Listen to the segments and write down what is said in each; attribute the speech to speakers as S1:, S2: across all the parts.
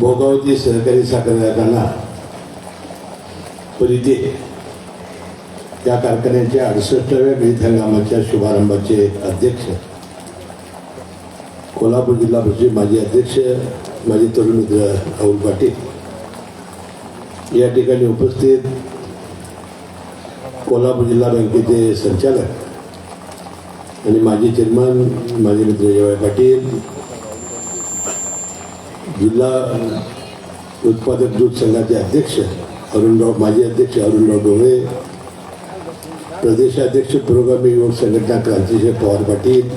S1: भोगावती सहकारी साखर कारखाना परिते त्या कारखान्याच्या अडुसष्टाव्या विविध हंगामाच्या शुभारंभाचे अध्यक्ष कोल्हापूर जिल्हा परिषद माजी अध्यक्ष माजी तरुण मित्र राहुल पाटील. या ठिकाणी उपस्थित कोल्हापूर जिल्हा बँकेचे संचालक आणि माजी चेअरमन माजी मित्र जेवाय पाटील जिल्हा उत्पादक दूध संघाचे अध्यक्ष अरुणराव माजी अध्यक्ष अरुणराव डोळे प्रदेशाध्यक्ष पुरोगामी युवक संघटना क्रांतिशय पवार पाटील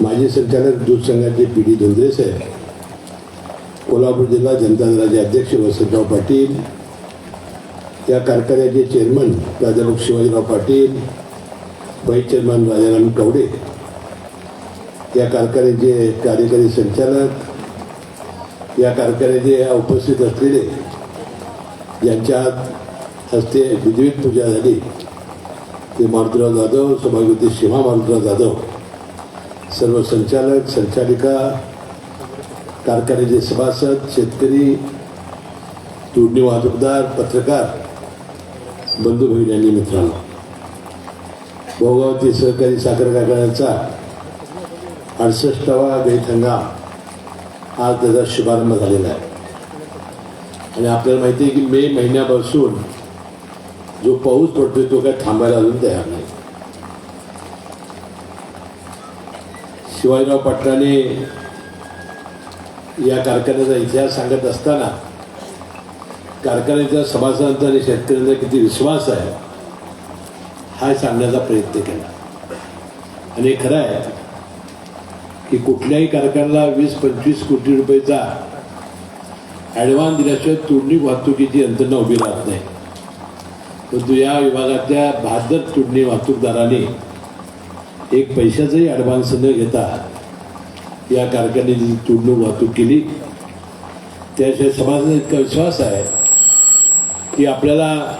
S1: माजी संचालक दूध संघाचे पी डी धोंद्रे साहेब कोल्हापूर जिल्हा जनता दलाचे अध्यक्ष वसंतराव पाटील या कारखान्याचे चेअरमन प्राध्यापक शिवाजीराव पाटील व्हाईस चेअरमन राजाराम कवडे या कारखान्याचे कार्यकारी संचालक या कारखान्याचे उपस्थित असलेले यांच्या हस्ते विधिवत पूजा झाली. ते मारुतीराव जाधव सभागृती सीमा मारुतीराव जाधव सर्व संचालक संचालिका कारखान्याचे सभासद शेतकरी तोडणी वाहतूकदार पत्रकार बंधू भगिनी मित्रांनो. भोगावती सहकारी साखर कारखान्याचा अडसष्टावा गैत हंगाम आज त्याचा शुभारंभ झालेला आहे. आणि आपल्याला माहिती आहे की मे महिन्यापासून जो पाऊस पडतोय तो काय थांबायला अजून तयार नाही. शिवाजीराव पाटलाने या कारखान्याचा इतिहास सांगत असताना कारखान्याच्या सभासदांचा आणि शेतकऱ्यांचा किती विश्वास आहे हा सांगण्याचा प्रयत्न केला. आणि खरं आहे की कुठल्याही कारखान्याला वीस पंचवीस कोटी रुपयेचा ॲडव्हान्स दिल्याशिवाय तोडणी वाहतुकीची यंत्रणा उभी राहत नाही. परंतु या विभागातल्या बहादर तुडणी वाहतूकदारांनी एक पैशाचाही ॲडव्हान्स न घेता या कारखान्याची तोडणूक वाहतूक केली. त्याशिवाय समाजाचा इतका विश्वास आहे की आपल्याला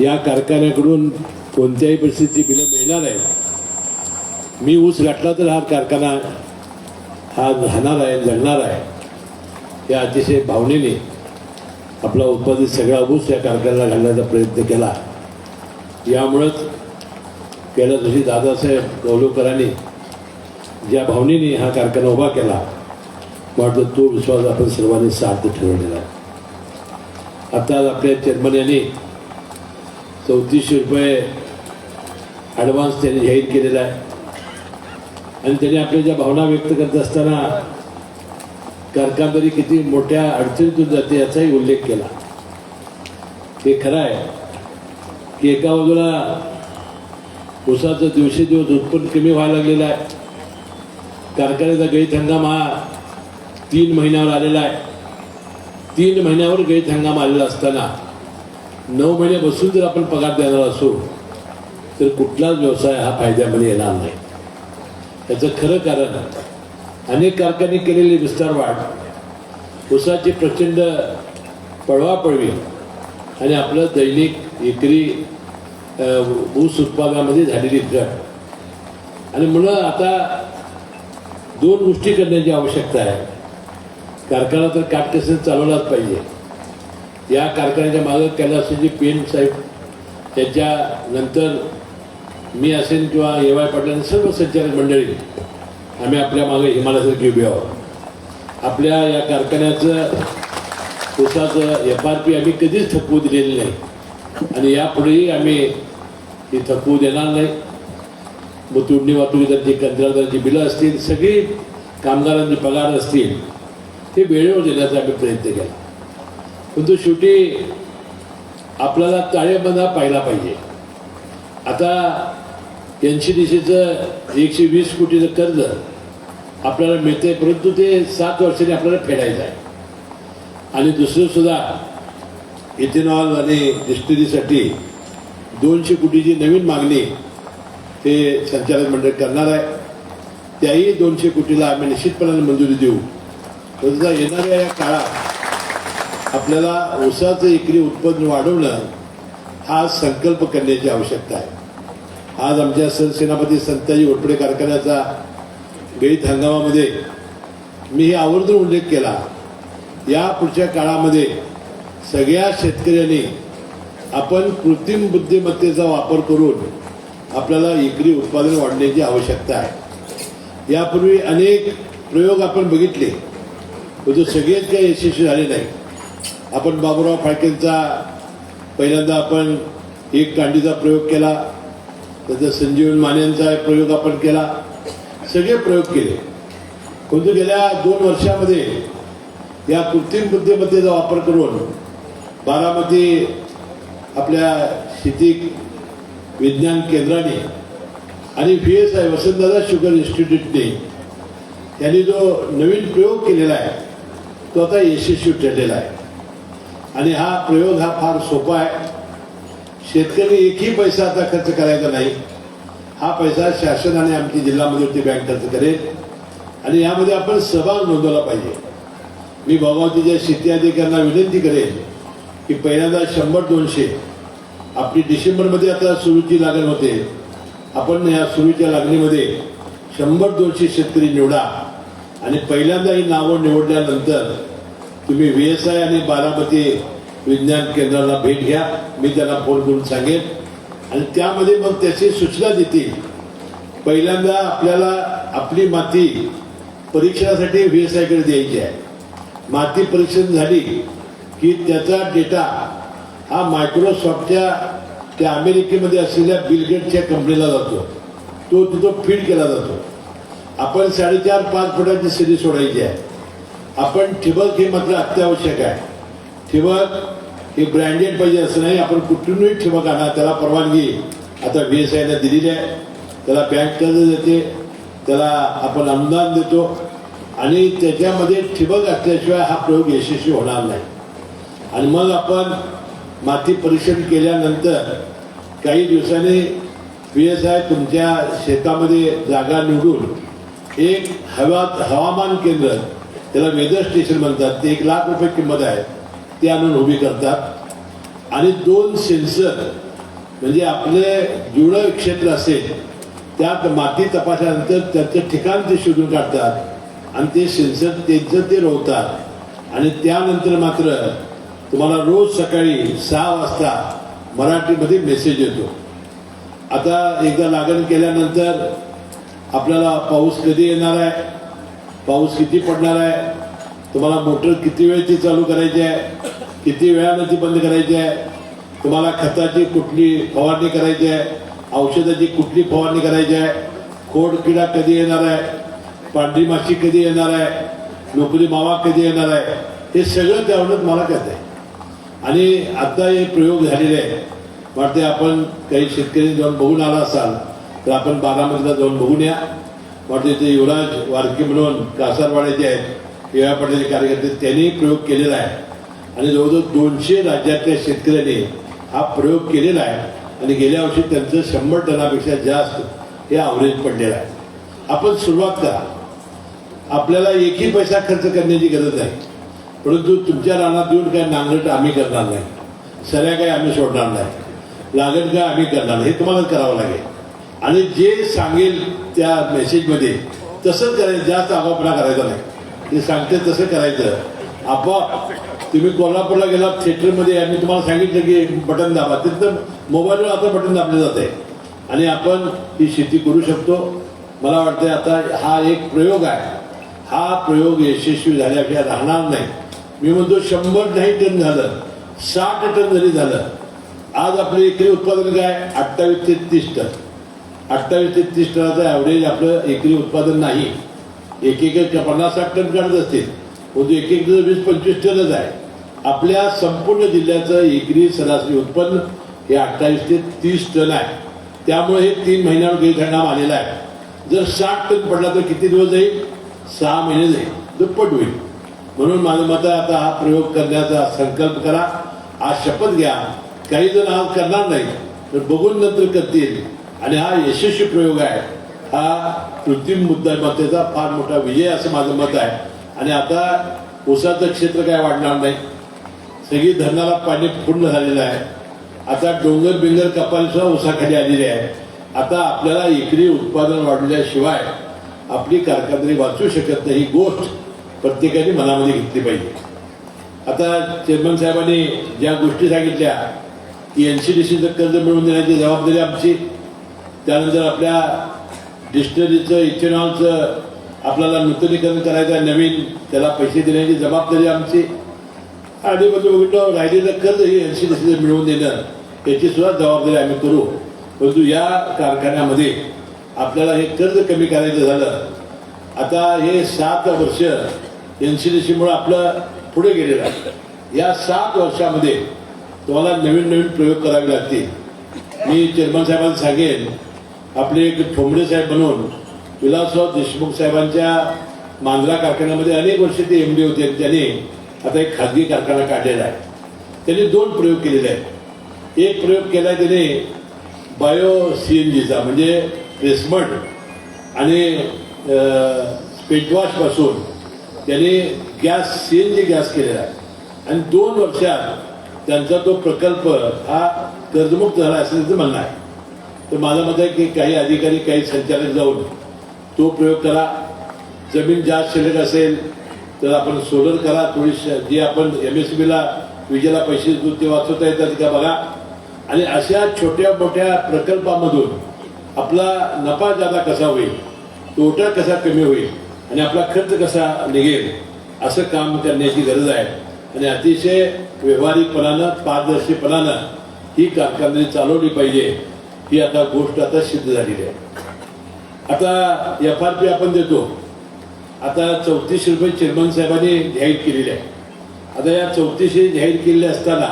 S1: या कारखान्याकडून कोणत्याही परिस्थितीची बिलं मिळणार आहे मी ऊस गाठला तर हा कारखाना हा राहणार आहे जगणार आहे. या अतिशय भावनेने आपला उत्पादित सगळा ऊस या कारखान्याला घालण्याचा प्रयत्न केला. यामुळंच कैलासवासी दादासाहेब गौलवकरांनी ज्या भावनेने हा कारखाना उभा केला वाटतं तो विश्वास आपण सर्वांनी सार्थ ठरवलेला आहे. आता आपल्या चेअरमन यांनी चौतीसशे रुपये ॲडव्हान्स त्यांनी जाहीर केलेला आहे. आणि त्यांनी आपल्या ज्या भावना व्यक्त करत असताना कारखानदारी किती मोठ्या अडचणीतून जाते याचाही उल्लेख केला. हे खरं आहे की एका बाजूला उसाचं दिवसेदिवस उत्पन्न कमी व्हायला लागलेलं आहे. कारखान्याचा गैत हंगाम हा तीन महिन्यावर आलेला आहे. तीन महिन्यावर गैत हंगाम आलेला असताना नऊ महिने बसून जर आपण पगार देणार असू तर कुठलाच व्यवसाय हा फायद्यामध्ये येणार नाही. याचं खरं कारण अनेक कारखाने केलेली विस्तार वाढ ऊसाची प्रचंड पळवापळवी आणि आपलं दैनिक एकरी ऊस उत्पादनामध्ये झालेली घट. आणि म्हणून आता दोन गोष्टी करण्याची आवश्यकता आहे. कारखाना तर काटकसर चालवलाच पाहिजे. या कारखान्याच्या मागं कैलासजी पेन साहेब याच्यानंतर मी असेल किंवा ए वाय पाटील सर्व संचालक मंडळी आम्ही आपल्या मागे हिमालयासारखी उभी आहोत. आपल्या या कारखान्याचं उसाचं एफ आर पी आम्ही कधीच थकवू दिलेली नाही. आणि यापुढेही आम्ही ती थकवू देणार नाही. मग तुडणी वाहतुकीची कंत्राटदारांची बिलं असतील सगळी कामगारांचे पगार असतील ते वेळेवर देण्याचा आम्ही प्रयत्न केला. परंतु शेवटी आपल्याला ताळेबंदा पाहिला पाहिजे. आता एनशी डी सीचं एकशे वीस कोटीचं कर्ज आपल्याला मिळते परंतु ते सात वर्षांनी आपल्याला फेडायचं आहे. आणि दुसरं सुद्धा इथेनॉल आणि डिस्टरीसाठी दोनशे कोटीची नवीन मागणी ते संचालक मंडळ करणार आहे. त्याही दोनशे कोटीला आम्ही निश्चितपणाने मंजुरी देऊ. परंतु येणाऱ्या या काळात आपल्याला ऊसाचं एकरी उत्पन्न वाढवणं हा संकल्प करण्याची आवश्यकता आहे. आज आमच्या सरसेनापती संताजी घोटपडे कारखान्याचा गळीत हंगामामध्ये मी हे आवर्जून उल्लेख केला. या पुढच्या काळामध्ये सगळ्या शेतकऱ्यांनी आपण कृत्रिम बुद्धिमत्तेचा वापर करून आपल्याला एकरी उत्पादन वाढण्याची आवश्यकता आहे. यापूर्वी अनेक प्रयोग आपण बघितले परंतु सगळेच काही यशस्वी झाले नाही. आपण बाबूराव फाळकेंचा पहिल्यांदा आपण एक कांडीचा प्रयोग केला. त्याचा संजीवन मानेंचा प्रयोग आपण केला. सगळे प्रयोग केले. परंतु गेल्या दोन वर्षामध्ये या कृत्रिम बुद्धिमत्तेचा वापर करून बारामती आपल्या शेती विज्ञान केंद्राने आणि V S I Vasantdada sugar इन्स्टिट्यूटने यांनी जो नवीन प्रयोग केलेला आहे तो आता यशस्वी ठरलेला आहे. आणि हा प्रयोग हा फार सोपा आहे. शेतकरी एकही पैसा आता खर्च करायचा नाही. हा पैसा शासनाने आमची जिल्हा मध्यवर्ती बँक खर्च करेल. आणि यामध्ये आपण सहभाग नोंदवला पाहिजे. मी भोगावतीच्या शेती अधिकाऱ्यांना विनंती करेन की पहिल्यांदा शंभर दोनशे आपली डिसेंबरमध्ये आता सुरूची लागण होते. आपण या सुरूच्या लागणीमध्ये शंभर दोनशे शेतकरी निवडा. आणि पहिल्यांदा ही नावं निवडल्यानंतर तुम्ही व्ही एस आय आणि बारामती विज्ञान केंद्राला भेट घ्या. मी त्याला फोन करून सांगेन. आणि त्यामध्ये मग त्याची सूचना देतील. पहिल्यांदा आपल्याला आपली माती परीक्षणासाठी व्ही एस आयकडे द्यायची आहे. माती परीक्षण झाली की त्याचा डेटा हा मायक्रोसॉफ्टच्या त्या अमेरिकेमध्ये असलेल्या बिलगेटच्या कंपनीला जातो. तो तिथं फीड केला जातो. आपण साडेचार पाच फुटाची सिरी सोडायची आहे. आपण ठिबक हे मात्र अत्यावश्यक आहे. ठिबक हे ब्रँडेड पाहिजे असं नाही आपण कुठूनही ठिबक आणा त्याला परवानगी. आता बी एस आयला दिलेली आहे. त्याला बँक कर्ज देते. त्याला आपण अनुदान देतो. आणि त्याच्यामध्ये ठिबक असल्याशिवाय हा प्रयोग यशस्वी होणार नाही. आणि मग आपण माती परीक्षण केल्यानंतर काही दिवसांनी पी एस आय तुमच्या शेतामध्ये जागा निवडून एक हवा हवामान केंद्र त्याला वेदर स्टेशन म्हणतात. ते एक लाख रुपये किंमत आहे. ते आणून उभी करतात. आणि दोन सेन्सर म्हणजे आपले जेवढं क्षेत्र असेल त्यात माती तपासल्यानंतर त्याचं ठिकाण ते शोधून काढतात. आणि ते सेन्सर त्यांचं ते रोवतात. आणि त्यानंतर मात्र तुम्हाला रोज सकाळी सहा वाजता मराठीमध्ये मेसेज येतो. आता एकदा लागण केल्यानंतर आपल्याला पाऊस कधी येणार आहे? पाऊस किती पडणार आहे? तुम्हाला मोटर किती वेळची चालू करायची आहे? किती वेळानं ती बंद करायची? आहे तुम्हाला खताची कुठली फवारणी करायची आहे? औषधाची कुठली फवारणी करायची आहे? खोड किडा कधी येणार आहे? पांढरी माशी कधी येणार आहे? नोकरी मावा कधी येणार आहे? हे सगळं त्यावरच मला कळत आहे. आणि आता हे प्रयोग झालेले आहे वाटते आपण काही शेतकरी जाऊन बघून आला असाल तर आपण बारामतीला जाऊन बघून या. वाटते ते युवराज वारकी म्हणून कासारवाड्याचे आहेत येळा पटेलचे कार्यकर्ते त्यांनी प्रयोग केलेला आहे. आणि जवळजवळ दोनशे राज्यातल्या शेतकऱ्यांनी हा प्रयोग केलेला आहे. आणि गेल्या वर्षी त्यांचं शंभर टनापेक्षा जास्त हे ॲव्हरेज पडलेलं आहे. आपण सुरुवात करा. आपल्याला एकही पैसा खर्च करण्याची गरज नाही. परंतु तुमच्या रानात येऊन काय नांगरट आम्ही करणार नाही. सऱ्या काय आम्ही सोडणार नाही. लागण काय आम्ही करणार नाही. हे तुम्हालाच करावं लागेल. आणि जे सांगेल त्या मेसेजमध्ये तसंच करायचं जास्त आपापणा करायचा नाही. ते सांगते तसं करायचं. आपोआप तुम्ही कोल्हापूरला गेला थिएटरमध्ये आम्ही तुम्हाला सांगितलं की बटन दाबा. तिथं मोबाईलवर आता बटन दाबलं जात आहे. आणि आपण ही शेती करू शकतो. मला वाटतं आता हा एक प्रयोग आहे. हा प्रयोग यशस्वी झाल्याशिवाय राहणार नाही. मी म्हणतो शंभर नाही टन झालं साठ टन जरी झालं आज आपले एकरी उत्पादन काय? अठ्ठावीस ते तीस टन. अठ्ठावीस ते तीस टनाचं ॲव्हरेज आपलं एकरी उत्पादन नाही. एक एक पन्नास साठ टन काढत असतील. परंतु एक एक वीस पंचवीस टनच आहे. आपल्या संपूर्ण जिल्ह्याचं एकरी सरासरी उत्पन्न हे अठ्ठावीस ते तीस टन आहे. त्यामुळे हे तीन महिन्यावर गैरथंडाम आलेला आहे. जर साठ टन पडला तर किती दिवस जाईल? सहा महिने जाईल. दुप्पट होईल. म्हणून माझं मत आहे आता हा प्रयोग करण्याचा संकल्प करा. आज शपथ घ्या. काही जण आज करणार नाही तर बघून नंतर करतील. आणि हा यशस्वी प्रयोग आहे. हा कृत्रिम बुद्धिमत्तेचा फार मोठा विजय असं माझं मत आहे. आणि आता ऊसाचं क्षेत्र काय वाढणार नाही? सगळी धरणाला पाणी पूर्ण झालेलं आहे. आता डोंगर बिंगर कपाली उसाखाली आलेली आहे. आता आपल्याला एकरी उत्पादन वाढवल्याशिवाय आपली कारखानदारी वाचू शकत नाही ही गोष्ट प्रत्येकाने मनामध्ये घेतली पाहिजे. आता चेअरमन साहेबांनी ज्या गोष्टी सांगितल्या की एन सी डी सीचं कर्ज मिळवून देण्याची जबाबदारी आमची त्यानंतर आपल्या डिस्टरीचं इथेनॉलचं आपल्याला नूतनीकरण करायचं आहे नवीन त्याला पैसे देण्याची जबाबदारी आमची आणि म्हणजे बघितलं राहिलेलं कर्ज हे एन सी मिळवून देणं याची सुद्धा जबाबदारी आम्ही करू. परंतु या कारखान्यामध्ये आपल्याला हे कर्ज कमी करायचं झालं. आता हे सात वर्ष एन सी डी आपलं पुढे गेलेलं आहे. या सात वर्षामध्ये तुम्हाला नवीन नवीन प्रयोग करावे लागतील. मी चेअरमन साहेबांना सांगेन आपले एक ठोंबडे साहेब म्हणून विलासराव देशमुख साहेबांच्या मांजरा कारखान्यामध्ये अनेक वर्ष ते एम डी होते त्यांनी आता एक खाजगी कारखाना काढलेला आहे. त्याने दोन प्रयोग केलेले आहेत. एक प्रयोग केला त्याने बायो सी एन जीचा म्हणजे रेसमंड आणि स्पेटवॉशपासून त्याने gas C N G gas केलेला आहे. आणि दोन वर्षात त्यांचा तो प्रकल्प हा कर्जमुक्त झाला असं त्यांचं म्हणणं आहे. तर माझं मत आहे की काही अधिकारी काही संचालक जाऊन तो प्रयोग करा. जमीन जास्त शिल्लक असेल तर आपण सोलर करा. थोडी जे आपण एम एस बीला विजेला पैसे देतो ते वाचवता येतात का बघा. आणि अशा छोट्या मोठ्या प्रकल्पामधून आपला नफा जादा कसा होईल तोटा कसा कमी होईल आणि आपला खर्च कसा निघेल असं काम करण्याची गरज आहे. आणि अतिशय व्यवहारिकपणानं पारदर्शीपणानं ही कारखानदारी चालवली पाहिजे ही आता गोष्ट आता सिद्ध झालेली आहे. आता एफ आर पी आपण देतो. आता चौतीसशे रुपये चेअरमन साहेबांनी जाहीर केलेले आहे आता या चौतीसशे जाहीर केलेले असताना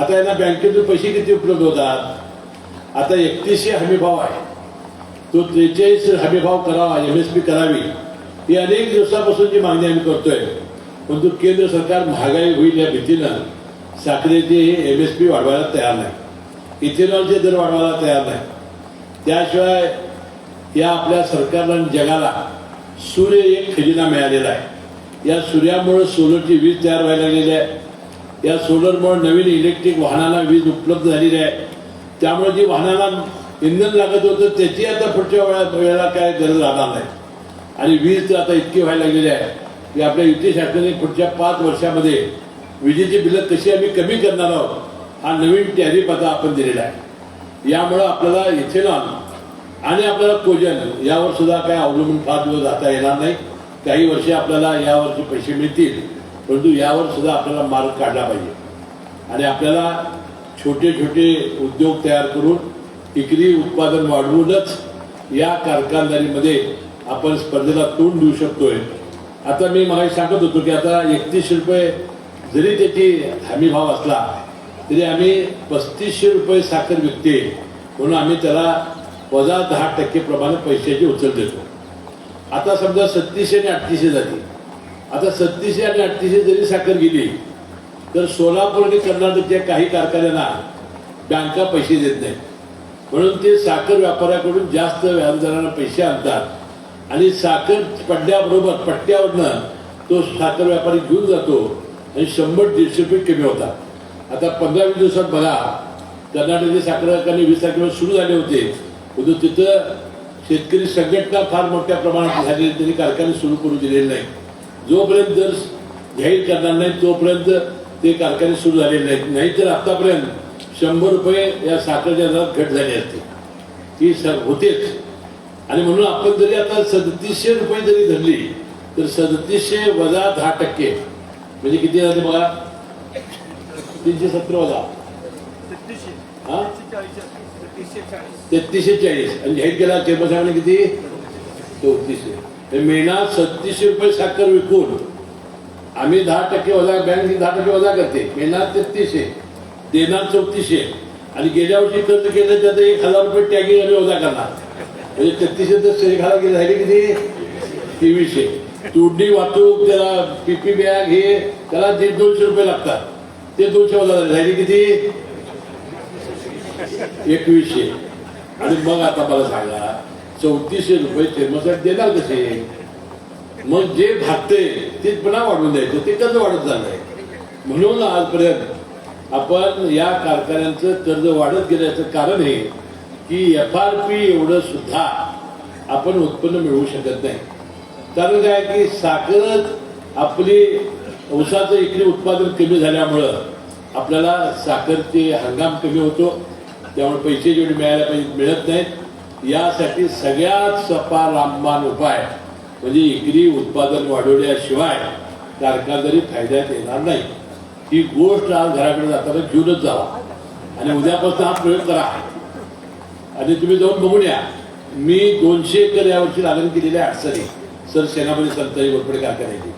S1: आता यांना बँकेतून पैसे किती उपलब्ध होतात? आता एकतीसशे हमीभाव आहे. तो त्रेचाळीस हमीभाव करावा एम एस पी करावी ही अनेक दिवसापासून जी मागणी आम्ही करतोय. परंतु केंद्र सरकार महागाई होईल या भीतीनं साखरेचे एम एस पी वाढवायला तयार नाही. इथेनॉलचे दर वाढवायला तयार नाही. त्याशिवाय या आपल्या सरकारला आणि जगाला सूर्य एक खजिना मिळालेला आहे. या सूर्यामुळं सोलरची वीज तयार व्हायला लागलेली आहे. या सोलरमुळे नवीन इलेक्ट्रिक वाहनाला वीज उपलब्ध झालेली आहे. त्यामुळे जी वाहनाला इंधन लागत होतं त्याची आता पुढच्या वेळा वेळेला काय गरज राहणार नाही. आणि वीज तर आता इतकी व्हायला लागलेली आहे. की आपल्या युती शासनाने पुढच्या पाच वर्षामध्ये विजेची बिलं कशी आम्ही कमी करणार आहोत हा नवीन टॅरिफ आता आपण दिलेला आहे. यामुळं आपल्याला इथेनॉल आणि आपल्याला कोजन यावर सुद्धा काय अवलंबून फार दिवस जाता येणार नाही. काही वर्षी आपल्याला यावरचे पैसे मिळतील परंतु यावर सुद्धा आपल्याला मार्ग काढला पाहिजे. आणि आपल्याला छोटे छोटे उद्योग तयार करून विक्री उत्पादन वाढवूनच या कारखानदारीमध्ये आपण स्पर्धेला तोंड देऊ शकतोय. आता मी मला सांगत होतो की आता एकतीसशे रुपये जरी त्याची हमी भाव असला तरी आम्ही पस्तीसशे रुपये साखर विकते. म्हणून आम्ही त्याला वजा दहा टक्के प्रमाणे पैशाची उचल देतो. आता समजा सत्तीसशे आणि अठ्ठीसशे जाते आता सत्तीसशे आणि अठ्ठीसशे जरी साखर गेली तर सोलापूर आणि कर्नाटकच्या काही कारखान्यांना बँका पैसे देत नाहीत. म्हणून ते साखर व्यापाऱ्याकडून जास्त व्याजदरानं पैसे आणतात. आणि साखर पडल्याबरोबर पट्ट्यावरनं तो साखर व्यापारी घेऊन जातो आणि शंभर दीडशे रुपये कमी होतात. आता पंधरा वीस दिवसात बघा कर्नाटकचे साखर कारखाने वीस तारखेला सुरू झाले होते. परंतु तिथं शेतकरी संघटना फार मोठ्या प्रमाणात झाली त्यांनी कारखाने सुरू करू दिलेले नाही जोपर्यंत दर जाहीर करणार नाही तोपर्यंत ते कारखाने सुरू झालेले नाहीत. नाहीतर आतापर्यंत शंभर रुपये या साखरच्या दरात घट झाली असते. ती स होतेच. आणि म्हणून आपण जरी आता सदतीसशे रुपये जरी धरली तर सदतीसशे वजा दहा टक्के. म्हणजे किती झाले बघा? तीनशे सतरा वजा. हा? तेहतीसशे चाळीस. आणि जाहीर केला चेअरमन किती? चौतीसशे. हे सत्तीसशे रुपये साखर विकून. आम्ही दहा टक्के वजा बँक दहा टक्के वजा करते. मिळणार तेहतीसशे देणार चौतीसशे. आणि गेल्या वर्षी खर्च केलं त्यात एक हजार रुपये टॅगिंग आम्ही वजा करणार. म्हणजे तेहतीसशे तर एक हजार गेले. झाले किती? तेवीसशे. तोडणी वाहतूक त्याला पीपी बॅग हे त्याला दीड दोनशे रुपये लागतात ते दोनशे वजा झाले. किती? एकवीसशे. आणि मग आता मला सांगा चौतीसशे रुपये चेअरमनसाठी देणार कसे? मग जे भागते ते पुन्हा वाढवून द्यायचं ते कर्ज वाढत झालंय म्हणून आजपर्यंत आपण या कारखान्यांचं कर्ज वाढत गेल्याचं कारण हे की एफ आर पी एवढं सुद्धा आपण उत्पन्न मिळवू शकत नाही. कारण काय की साखरच आपली ऊसाचं इकडे उत्पादन कमी झाल्यामुळं आपल्याला साखरचे हंगाम कमी होतो. त्यामुळे पैसे जेवढे मिळायला पाहिजे मिळत नाहीत यासाठी सगळ्यात सपा लांबमान उपाय म्हणजे एकरी उत्पादन वाढवल्याशिवाय कारखानदारी फायद्यात येणार नाही ही गोष्ट आज घराकडे जाताना घेऊनच जावा. आणि उद्यापासून हा प्रयोग करा. आणि तुम्ही जाऊन बघून या. मी दोनशे एकर यावर्षी लागण केलेली आहे अडचणी. सर सेनापती संताजी गोरपडे कारखान्याची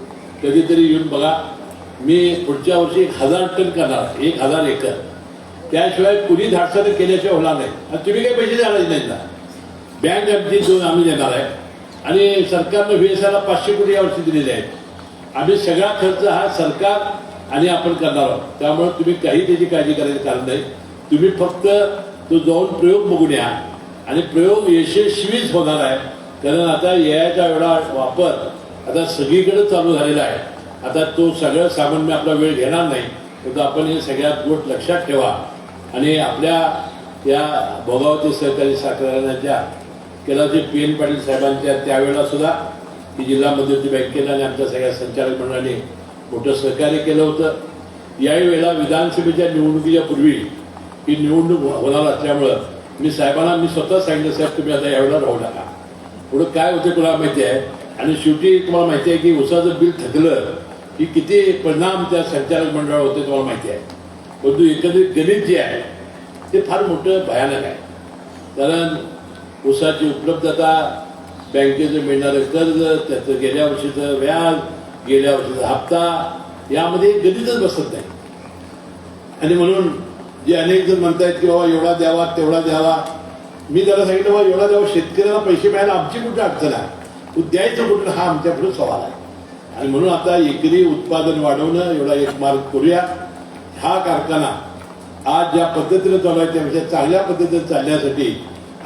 S1: कधीतरी येऊन बघा. मी पुढच्या वर्षी एक हजार टन करणार एक हजार एकर. त्याशिवाय कुणी धाडसानं केल्याशिवाय होणार नाही. आणि तुम्ही काही पैसे द्यायला नाही ना. बँक आमची दोन आम्ही देणार आहे. आणि सरकारनं व्हीएसआयला पाचशे कोटी यावर्षी दिलेले आहेत. आम्ही सगळा खर्च हा सरकार आणि आपण करणार आहोत. त्यामुळे तुम्ही काही त्याची काळजी करायचं कारण नाही. तुम्ही फक्त तो जाऊन प्रयोग बघून या आणि प्रयोग यशस्वीच होणार आहे. कारण आता याचा एवढा वापर आता सगळीकडे चालू झालेला आहे. आता तो सगळं सामान्य आपला वेळ घेणार नाही. तर आपण हे सगळ्यात गोष्ट लक्षात ठेवा. आणि आपल्या या भोगावती सहकारी साखर कारखान्याच्या केलाचे पी एन पाटील साहेबांच्या त्यावेळेला सुद्धा ही जिल्हा मध्यवर्ती बँकेला आणि आमच्या सगळ्या संचालक मंडळाने मोठं सहकार्य केलं होतं. याही वेळेला विधानसभेच्या निवडणुकीच्या पूर्वी ही निवडणूक हो-, होणार असल्यामुळं मी साहेबांना मी स्वतः सांगितलं साहेब तुम्ही आता यावेळेला राहू नका. पुढं काय होते तुला माहिती आहे? आणि शेवटी तुम्हाला माहिती आहे की उसाचं बिल थकलं की किती परिणाम त्या संचालक मंडळावर होते तुम्हाला माहिती आहे? परंतु एकंदरीत गणित जे आहे ते फार मोठं भयानक आहे. कारण ऊसाची उपलब्धता बँकेचं मिळणारं कर्ज त्याचं गेल्या वर्षीचं व्याज गेल्या वर्षीचा हप्ता यामध्ये गणितच बसत नाही. आणि म्हणून जे अनेक जण म्हणतायत की बाबा एवढा द्यावा तेवढा द्यावा. मी त्याला सांगितलं बाबा एवढा द्यावा शेतकऱ्याला पैसे मिळायला आमची कुठं अडचण आहे? तू द्यायचं कुठलं हा आमच्या सवाल आहे. आणि म्हणून आता एकरी उत्पादन वाढवणं एवढा एक मार्ग करूया. हा कारखाना आज ज्या पद्धतीने चालू आहे त्यापेक्षा चांगल्या पद्धतीने चालण्यासाठी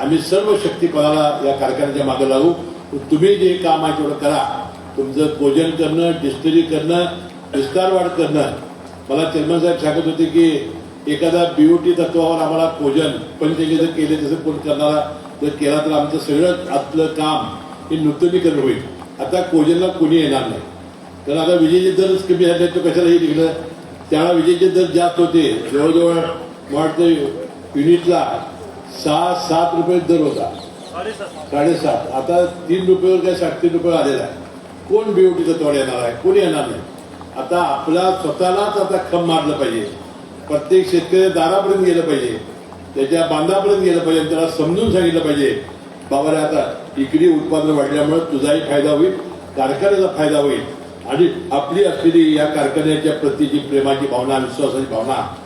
S1: आम्ही सर्व शक्तीपणाला या कारखान्याच्या मागे लागू तुम्ही जे काम आहे तेवढं करा. तुमचं भोजन करणं डिस्टरी करणं विस्तारवाढ करणं. मला चेअरमन साहेब सांगत होते की एखादा बीओटी तत्वावर आम्हाला भोजन पंचगे जर केले तसं कोण करणारा? जर केला तर आमचं सगळं आतलं काम हे नूतनीकरण होईल. आता कोजनला कोणी येणार नाही. कारण आता विजेचे दरच कमी झाले तो कशालाही निघलं त्यावेळेला विजेचे दर जास्त होते. जवळजवळ मला वाटतं युनिटला सहा सात रुपये दर होता. साडेसात. आता तीन रुपयेवर काय साडेतीन रुपये आलेला आहे. कोण बीओटीचा तोड येणार आहे? कोणी येणार नाही? आता आपला स्वतःलाच आता खम मारलं पाहिजे. प्रत्येक शेतकऱ्या दारापर्यंत गेलं पाहिजे. त्याच्या बांधापर्यंत गेलं पाहिजे. त्याला समजून सांगितलं पाहिजे. बाबा रे आता इकडे उत्पादन वाढल्यामुळे तुझाही फायदा होईल. कारखान्याचा फायदा होईल. आणि आपली असलेली या कारखान्याच्या प्रतीची प्रेमाची भावना विश्वासाची भावना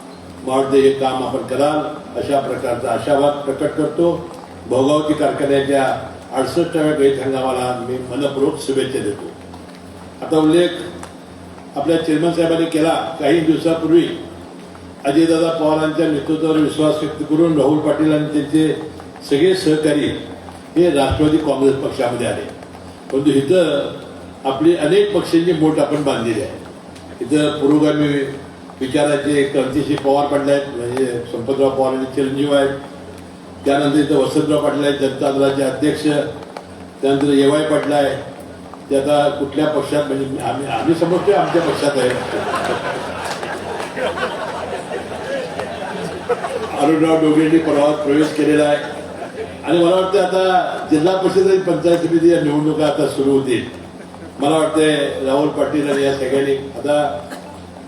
S1: वाढते हे काम आपण कराल अशा प्रकारचा आशावाद प्रकट करतो. भोगावती कारखान्याच्या अडसष्टाव्या गैत हंगामाला मी मनपूर्वक शुभेच्छा देतो. आता उल्लेख आपल्या चेअरमन साहेबांनी केला. काही दिवसापूर्वी अजयदादा पवारांच्या नेतृत्वावर विश्वास व्यक्त करून राहुल पाटील आणि त्यांचे सगळे सहकारी हे राष्ट्रवादी काँग्रेस पक्षामध्ये आले. परंतु इथं आपली अनेक पक्षांची बोट आपण बांधलेली आहे. इथं पुरोगामी विचाराचे क्रांतिश्री पवार पाटील आहेत म्हणजे संपतराव पवार आणि चिरंजीव आहेत. त्यानंतर इथं वसंतराव पाटील आहेत जनता दलाचे अध्यक्ष. त्यानंतर येवाय वाय पाटील आहे. ते आता कुठल्या पक्षात म्हणजे आम्ही आम्ही समजतोय आमच्या पक्षात आहे. अरुणराव डोंगरेंनी परवात प्रवेश केलेला आहे. आणि मला वाटतं आता जिल्हा परिषद आणि पंचायत समिती या निवडणुका आता सुरू होतील. मला वाटतंय राहुल पाटील आणि या सगळ्यांनी आता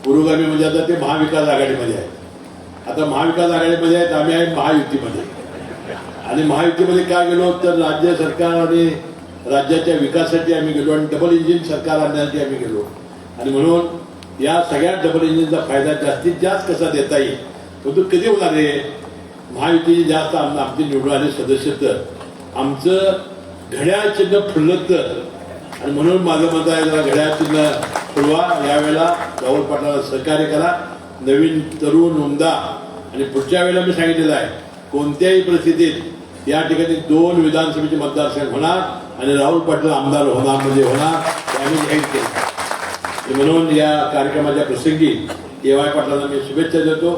S1: पुरोगामी म्हणजे आता ते महाविकास आघाडीमध्ये आहेत. आता महाविकास आघाडीमध्ये आहेत आम्ही आहे महायुतीमध्ये. आणि महायुतीमध्ये काय गेलो तर राज्य सरकार आणि राज्याच्या विकासासाठी आम्ही गेलो आणि डबल इंजिन सरकार आणण्यासाठी आम्ही गेलो. आणि म्हणून या सगळ्या डबल इंजिनचा फायदा जास्तीत जास्त कसा देता येईल परंतु कधी होणार आहे? महायुतीचे जास्त आमचे निवडून आले सदस्य तर आमचं घड्याळ चिन्ह फुललं तर आणि म्हणून माझं मत आहे जरा घड्याळ चिन्ह यावेळेला राहुल पाटलाला सहकार्य करा. नवीन तरुण उमदा आणि पुढच्या वेळेला मी सांगितलेलं आहे कोणत्याही परिस्थितीत या ठिकाणी दोन विधानसभेचे मतदारसंघ होणार आणि राहुल पाटील आमदार होणार म्हणजे होणार आम्ही जाहीर केलं म्हणून या कार्यक्रमाच्या प्रसंगी ए वाय पाटलांना मी शुभेच्छा देतो.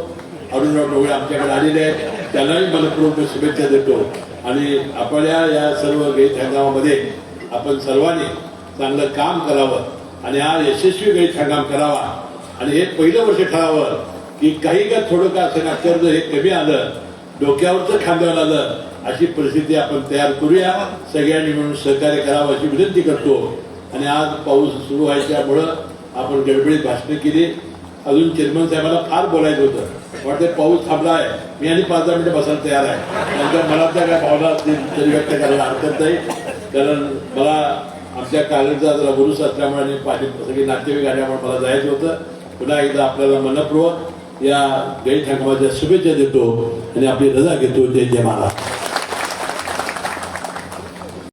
S1: अरुणराव डोळे आमच्याकडे आलेले आहेत. त्यांनाही मनपूर्वक मी शुभेच्छा देतो. आणि आपल्या या सर्व गैत हंगामामध्ये आपण सर्वांनी चांगलं काम करावं आणि हा यशस्वी गैर हंगाम करावा. आणि हे पहिलं वर्ष ठरावं की काही का थोडं का असं कर्ज हे कमी आलं डोक्यावरचं खांद्यावर आलं अशी परिस्थिती आपण तयार करूया. सगळ्यांनी मिळून सहकार्य करावं अशी विनंती करतो. आणि आज पाऊस सुरू व्हायच्यामुळं आपण गडबडीत भाषणं केली. अजून चेअरमन साहेबांना फार बोलायचं होतं. वाटते पाऊस थांबला आहे मी आणि पाच दहा मिनिटं बसायला तयार आहे. नंतर मला त्या काय भावना असतील तरी व्यक्त करायला हरकत नाही. कारण मला आमच्या कालचा जरा भरोसा असल्यामुळे आणि पाणी सगळी नातेवाईक आल्यामुळे मला जायचं होतं. पुन्हा एकदा आपल्याला मनपूर्वक या गैर हंगामाच्या शुभेच्छा देतो आणि आपली रजा घेतो. जय जय महाराज.